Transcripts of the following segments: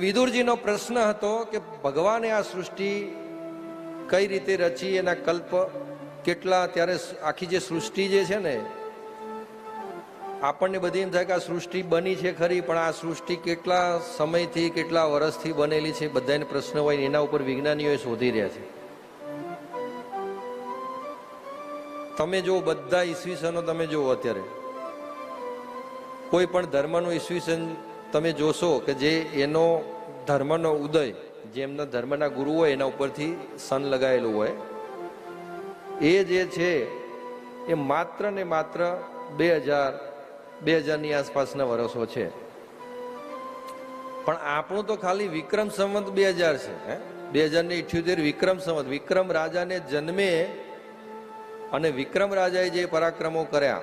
વિદુરજીનો પ્રશ્ન હતો કે ભગવાને આ સૃષ્ટિ કઈ રીતે રચી, એના કલ્પ કેટલા, ત્યારે આખી જે સૃષ્ટિ જે છે ને, આપણને બધી એમ થાય કે આ સૃષ્ટિ બની છે ખરી, પણ આ સૃષ્ટિ કેટલા સમયથી, કેટલા વર્ષથી બનેલી છે, બધાને પ્રશ્ન હોય એના ઉપર વિજ્ઞાનીઓએ શોધી રહ્યા છે. તમે જો બધા ઈસવીસનો તમે જુઓ અત્યારે. કોઈ પણ ધર્મનું ઈસવીસન તમે જોશો કે જે એનો ધર્મનો ઉદય, જે એમના ધર્મના ગુરુ હોય, એના ઉપરથી સન લગાવેલું હોય, એ જે છે, એ માત્ર ને માત્ર બે હજાર, બે હજારની આસપાસના વર્ષો છે. પણ આપણું તો ખાલી વિક્રમ સંવત બે હજાર છે, હે? બે હજાર ને ઇઠ્યોતેર વિક્રમ સંવત. વિક્રમ રાજાને જન્મે અને વિક્રમ રાજાએ જે પરાક્રમો કર્યા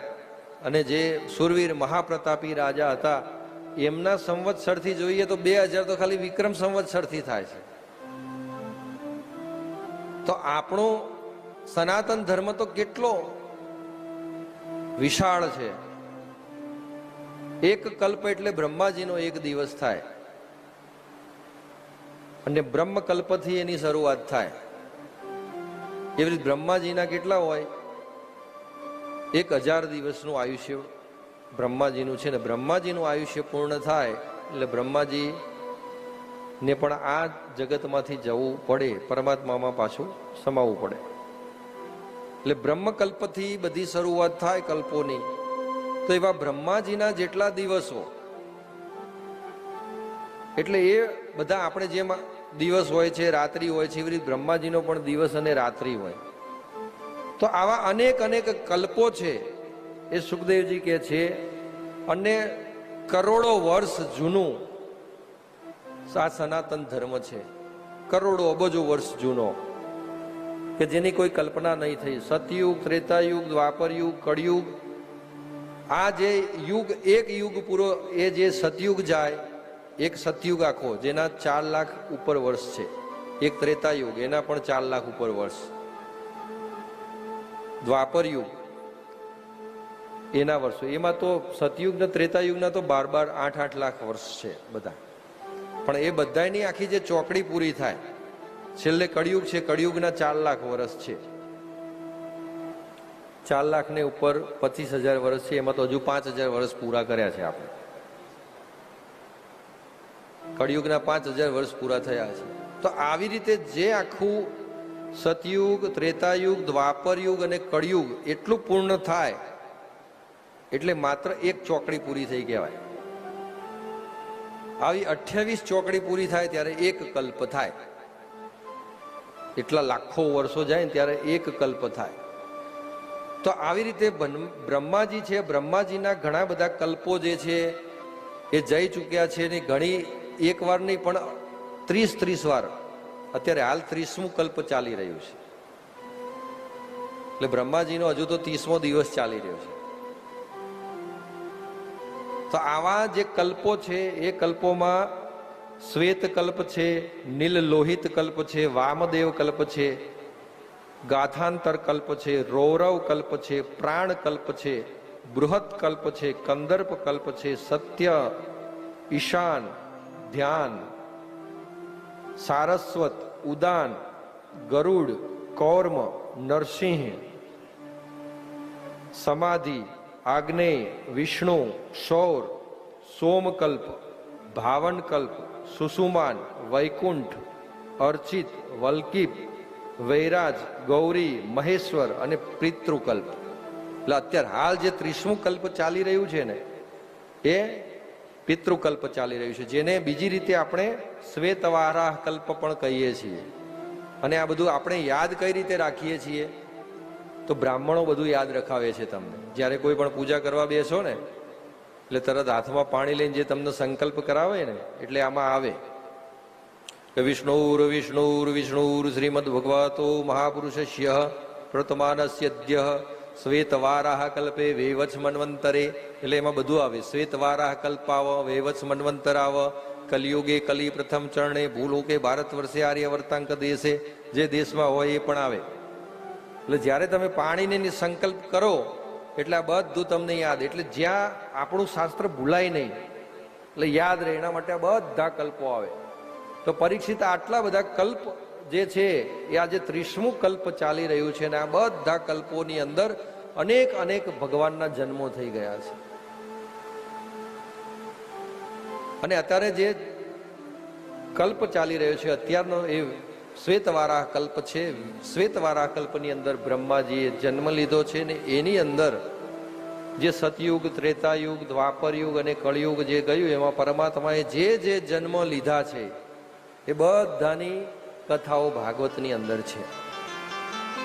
અને જે સુરવીર મહાપ્રતાપી રાજા હતા એમના સંવત્સરથી જોઈએ તો બે હજાર તો ખાલી વિક્રમ સંવત્સરથી થાય છે. તો આપણો સનાતન ધર્મ તો કેટલો વિશાળ છે. એક કલ્પ એટલે બ્રહ્માજીનો એક દિવસ થાય. અને બ્રહ્મ કલ્પથી એની શરૂઆત થાય. એવી રીતે બ્રહ્માજીના કેટલા હોય? એક હજાર દિવસનું આયુષ્ય. બ્રહ્માજીનું છે ને બ્રહ્માજીનું આયુષ્ય પૂર્ણ થાય એટલે બ્રહ્માજી ને પણ આ જગતમાંથી જવું પડે, પરમાત્મામાં પાછું સમાવવું પડે. એટલે બ્રહ્મકલ્પથી બધી શરૂઆત થાય કલ્પોની. તો એવા બ્રહ્માજીના જેટલા દિવસો, એટલે એ બધા આપણે જેમ દિવસ હોય છે, રાત્રિ હોય છે, એવી રીતે બ્રહ્માજીનો પણ દિવસ અને રાત્રિ હોય. તો આવા અનેક અનેક કલ્પો છે. એ સુખદેવજી કે છે, અને કરોડો વર્ષ જૂનું આ સનાતન ધર્મ છે. કરોડો અબજો વર્ષ જૂનો, કે જેની કોઈ કલ્પના નહીં થઈ. સતયુગ, ત્રેતાયુગ, દ્વાપરયુગ, કળયુગ, આ જે યુગ, એક યુગ પૂરો, એ જે સતયુગ જાય, એક સતયુગ આખો, જેના ચાર લાખ ઉપર વર્ષ છે. એક ત્રેતાયુગ, એના પણ ચાર લાખ ઉપર વર્ષ. દ્વાપર યુગ એના વર્ષો. એમાં તો સતયુગ ને ત્રેતાયુગના તો બાર બાર આઠ આઠ લાખ વર્ષ છે બધા. પણ એ બધાની આખી જે ચોકડી પૂરી થાય, છેલ્લે કળિયુગ છે, કળિયુગના ચાર લાખ વર્ષ છે. ચાર લાખ ને ઉપર પચીસ હજાર વર્ષ છે, એમાં તો હજુ પાંચ હજાર વર્ષ પૂરા કર્યા છે આપણે. કળિયુગના પાંચ હજાર વર્ષ પૂરા થયા છે. તો આવી રીતે જે આખું સતયુગ, ત્રેતાયુગ દ્વાપર યુગ અને કળિયુગ એટલું પૂર્ણ થાય એટલે માત્ર એક ચોકડી પૂરી થઈ કહેવાય. આવી અઠ્યાવીસ ચોકડી પૂરી થાય ત્યારે એક કલ્પ થાય. એટલા લાખો વર્ષો જાય ને ત્યારે એક કલ્પ થાય. તો આવી રીતે બ્રહ્માજી છે, બ્રહ્માજીના ઘણા બધા કલ્પો જે છે, એ જઈ ચૂક્યા છે ને ઘણી, એક વાર નહીં પણ ત્રીસ ત્રીસ વાર. અત્યારે હાલ ત્રીસમું કલ્પ ચાલી રહ્યું છે. એટલે બ્રહ્માજીનો હજુ તો ત્રીસમો દિવસ ચાલી રહ્યો છે. તો આવા જે કલ્પો છે, એ કલ્પોમાં શ્વેત કલ્પ છે, નીલ લોહિત કલ્પ છે, વામદેવ કલ્પ છે, ગાથાંતર કલ્પ છે, રૌરવ કલ્પ છે, પ્રાણ કલ્પ છે, બૃહદ કલ્પ છે, કંદર્પ કલ્પ છે, સત્ય, ઈશાન, ધ્યાન, સારસ્વત, ઉદાન, ગરુડ, કૌર્મ, નરસિંહ, સમાધિ આગ્નેય વિષ્ણુ સૌર સોમકલ્પ ભાવનકલ્પ સુસુમાન વૈકુંઠ અર્ચિત વલ્કીપ વૈરાજ ગૌરી મહેશ્વર અને પિતૃકલ્પ. એટલે અત્યારે હાલ જે ત્રીસમું કલ્પ ચાલી રહ્યું છે ને, એ પિતૃકલ્પ ચાલી રહ્યું છે, જેને બીજી રીતે આપણે શ્વેતવારાહ કલ્પ પણ કહીએ છીએ. અને આ બધું આપણે યાદ કઈ રીતે રાખીએ છીએ? તો બ્રાહ્મણો બધું યાદ રખાવે છે તમને. જ્યારે કોઈ પણ પૂજા કરવા બેસો ને, એટલે તરત હાથમાં પાણી લઈને જે તમને સંકલ્પ કરાવે ને, એટલે આમાં આવે. કે વિષ્ણુર વિષ્ણુર વિષ્ણુર શ્રીમદ ભગવતો મહાપુરુષસ્ય પ્રતમાનસ્યદ્ય શ્વેતવારાહ કલ્પે વેવચ મન્વંતરે. એટલે એમાં બધું આવે. શ્વેતવારાહ કલ્પાવ વેવચ મન્વંતર આવ કલિયુગે કલી પ્રથમ ચરણે, ભૂલોકે ભારત વર્ષે આર્યવર્તાંક દેશે. જે દેશમાં હોય એ પણ આવે. એટલે જ્યારે તમે પાણીને સંકલ્પ કરો, એટલે આ બધું તમને યાદ. એટલે જ્યાં આપણું શાસ્ત્ર ભૂલાય નહીં, એટલે યાદ રહે, એના માટે આ બધા કલ્પો આવે. તો પરીક્ષિત આટલા બધા કલ્પ જે છે, એ આજે ત્રીસમું કલ્પ ચાલી રહ્યું છે, અને આ બધા કલ્પોની અંદર અનેક અનેક ભગવાનના જન્મો થઈ ગયા છે. અને અત્યારે જે કલ્પ ચાલી રહ્યો છે, અત્યારનો એ શ્વેતવારા કલ્પ છે. શ્વેતવારા કલ્પની અંદર બ્રહ્માજીએ જન્મ લીધો છે ને એની અંદર જે સતયુગ, ત્રેતાયુગ, દ્વાપરયુગ અને કળયુગ જે ગયું, એમાં પરમાત્માએ જે જે જન્મ લીધા છે, એ બધાની કથાઓ ભાગવતની અંદર છે.